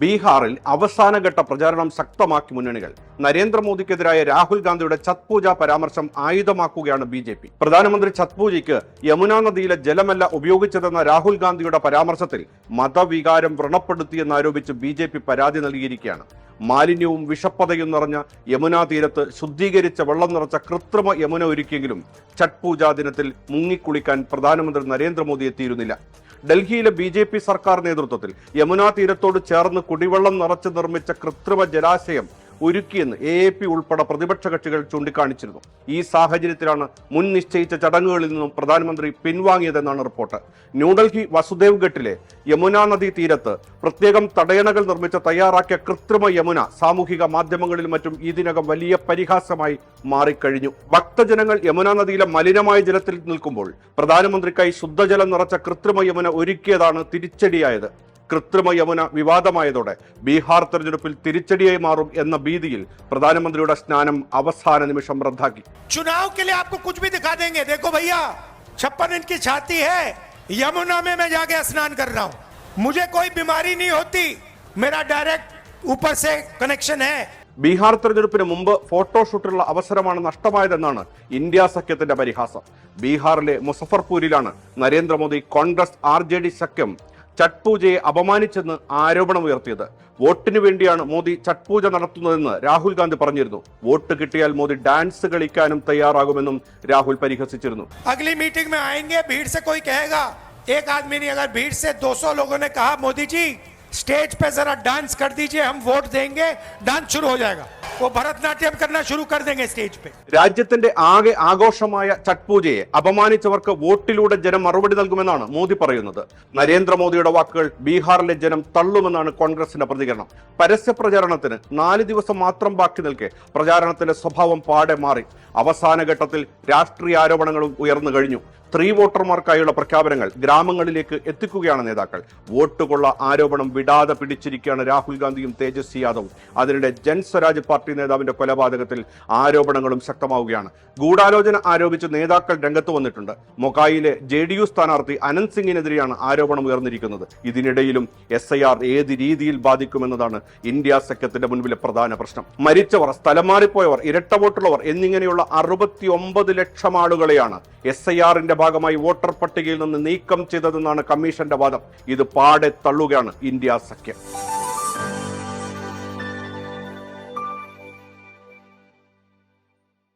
ബീഹാറിൽ അവസാനഘട്ട പ്രചാരണം ശക്തമാക്കി മുന്നണികൾ. നരേന്ദ്രമോദിക്കെതിരായ രാഹുൽ ഗാന്ധിയുടെ ഛത് പൂജ പരാമർശം ആയുധമാക്കുകയാണ് ബി ജെ പി. പ്രധാനമന്ത്രി ഛത് പൂജയ്ക്ക് യമുനാ നദിയിലെ ജലമല്ല ഉപയോഗിച്ചതെന്ന രാഹുൽ ഗാന്ധിയുടെ പരാമർശത്തിൽ മതവികാരം വ്രണപ്പെടുത്തിയെന്നാരോപിച്ച് ബി ജെ പി പരാതി നൽകിയിരിക്കുകയാണ്. മാലിന്യവും വിഷപ്പതയും നിറഞ്ഞ യമുനാ തീരത്ത് ശുദ്ധീകരിച്ച വെള്ളം നിറച്ച കൃത്രിമ യമുന ഒരുക്കിയെങ്കിലും ഛട്ട് പൂജാ ദിനത്തിൽ മുങ്ങിക്കുളിക്കാൻ പ്രധാനമന്ത്രി നരേന്ദ്രമോദി എത്തിയിരുന്നില്ല. ഡൽഹിയിലെ ബി ജെ പി സർക്കാർ നേതൃത്വത്തിൽ യമുനാ തീരത്തോട് ചേർന്ന് കുടിവെള്ളം നിറച്ച് നിർമ്മിച്ച കൃത്രിമ ജലാശയം ഒരുക്കിയെന്ന് എ എ പി ഉൾപ്പെടെ പ്രതിപക്ഷ കക്ഷികൾ ചൂണ്ടിക്കാണിച്ചിരുന്നു. ഈ സാഹചര്യത്തിലാണ് മുൻ നിശ്ചയിച്ച ചടങ്ങുകളിൽ നിന്നും പ്രധാനമന്ത്രി പിൻവാങ്ങിയതെന്നാണ് റിപ്പോർട്ട്. ന്യൂഡൽഹി വസുദേവ് ഘട്ടിലെ യമുനാ നദി തീരത്ത് പ്രത്യേകം തടയണകൾ നിർമ്മിച്ച തയ്യാറാക്കിയ കൃത്രിമ യമുന സാമൂഹിക മാധ്യമങ്ങളിൽ മറ്റും ഇതിനകം വലിയ പരിഹാസമായി മാറിക്കഴിഞ്ഞു. ഭക്തജനങ്ങൾ യമുനാ നദിയിലെ മലിനമായ ജലത്തിൽ നിൽക്കുമ്പോൾ പ്രധാനമന്ത്രിക്കായി ശുദ്ധജലം നിറച്ച കൃത്രിമ യമുന ഒരുക്കിയതാണ് തിരിച്ചടിയായത്. കൃത്രിമ യമുന വിവാദമായതോടെ ബീഹാർ തെരഞ്ഞെടുപ്പിൽ തിരിച്ചടിയായി മാറും എന്ന ഭീതിയിൽ പ്രധാനമന്ത്രിയുടെ സ്നാനം അവസാന നിമിഷം റദ്ദാക്കി. यमुना में मैं जाके स्नान कर रहा मुझे कोई बीमारी नहीं होती। मेरा डायरेक्ट ऊपर से कनेक्शन है। ബീഹാർ തെരഞ്ഞെടുപ്പിന് മുമ്പ് ഫോട്ടോഷൂട്ടിനുള്ള അവസരമാണ് നഷ്ടമായതെന്നാണ് ഇന്ത്യ സഖ്യത്തിന്റെ പരിഹാസം. ബീഹാറിലെ മുസഫർപൂരിലാണ് Narendra Modi Congress R J D സഖ്യം ഛട്ട് പൂജയെ അപമാനിച്ചെന്ന് ആരോപണമുയർത്തിയത് വോട്ടിനു വേണ്ടിയാണ് മോദി ഛട്ട് പൂജ നടത്തുന്നതെന്ന് രാഹുൽ ഗാന്ധി പറഞ്ഞിരുന്നു വോട്ട് കിട്ടിയാൽ മോദി ഡാൻസ് കളിക്കാനും തയ്യാറാകുമെന്നും രാഹുൽ പരിഹസിച്ചിരുന്നു अगली मीटिंग में आएंगे भीड़ से कोई कहेगा एक आदमी नहीं अगर भीड़ से 200 लोगों ने कहा मोदी जी स्टेज पे जरा डांस कर दीजिए हम वोट देंगे डांस शुरू हो जाएगा वो भरतनाट्यम करना शुरू कर देंगे स्टेज पे രാജ്യത്തിന്റെ ആകെ ആഘോഷമായ ഛട്ട് പൂജയെ അപമാനിച്ചവർക്ക് വോട്ടിലൂടെ ജനം മറുപടി നൽകുമെന്നാണ് മോദി പറയുന്നത് നരേന്ദ്രമോദിയുടെ വാക്കുകൾ ബീഹാറിലെ ജനം തള്ളുമെന്നാണ് കോൺഗ്രസിന്റെ പ്രതികരണം പരസ്യ പ്രചാരണത്തിന് നാല് ദിവസം മാത്രം ബാക്കി നിൽക്കെ പ്രചാരണത്തിന്റെ സ്വഭാവം പാടെ മാറി അവസാന ഘട്ടത്തിൽ രാഷ്ട്രീയ ആരോപണങ്ങളും ഉയർന്നു കഴിഞ്ഞു സ്ത്രീ വോട്ടർമാർക്കായുള്ള പ്രഖ്യാപനങ്ങൾ ഗ്രാമങ്ങളിലേക്ക് എത്തിക്കുകയാണ് നേതാക്കൾ വോട്ട് കൊള്ള ആരോപണം വിടാതെ പിടിച്ചിരിക്കുകയാണ് രാഹുൽ ഗാന്ധിയും തേജസ്വി യാദവും. അതിനിടെ ജൻസ്വരാജ് പാർട്ടി നേതാവിന്റെ കൊലപാതകത്തിൽ ആരോപണങ്ങളും ശക്തമാവുകയാണ്. ഗൂഢാലോചന ആരോപിച്ച് നേതാക്കൾ രംഗത്ത് വന്നിട്ടുണ്ട്. മൊക്കായിലെ ജെ ഡി യു സ്ഥാനാർത്ഥി അനന്ത് സിംഗിനെതിരെയാണ് ആരോപണം ഉയർന്നിരിക്കുന്നത്. ഇതിനിടയിലും എസ് ഐ ആർ ഏത് രീതിയിൽ ബാധിക്കുമെന്നതാണ് ഇന്ത്യ സഖ്യത്തിന്റെ മുൻപിലെ പ്രധാന പ്രശ്നം. മരിച്ചവർ സ്ഥലം മാറിപ്പോയവർ ഇരട്ട വോട്ടുള്ളവർ എന്നിങ്ങനെയുള്ള അറുപത്തി ഒമ്പത് ലക്ഷം ആളുകളെയാണ് എസ് ഐ ആറിന്റെ ഭാഗമായി വോട്ടർ പട്ടികയിൽ നിന്ന് നീക്കം ചെയ്തതെന്നാണ് കമ്മീഷന്റെ വാദം. ഇത് പാടെ തള്ളുകയാണ് ഇന്ത്യ സഖ്യം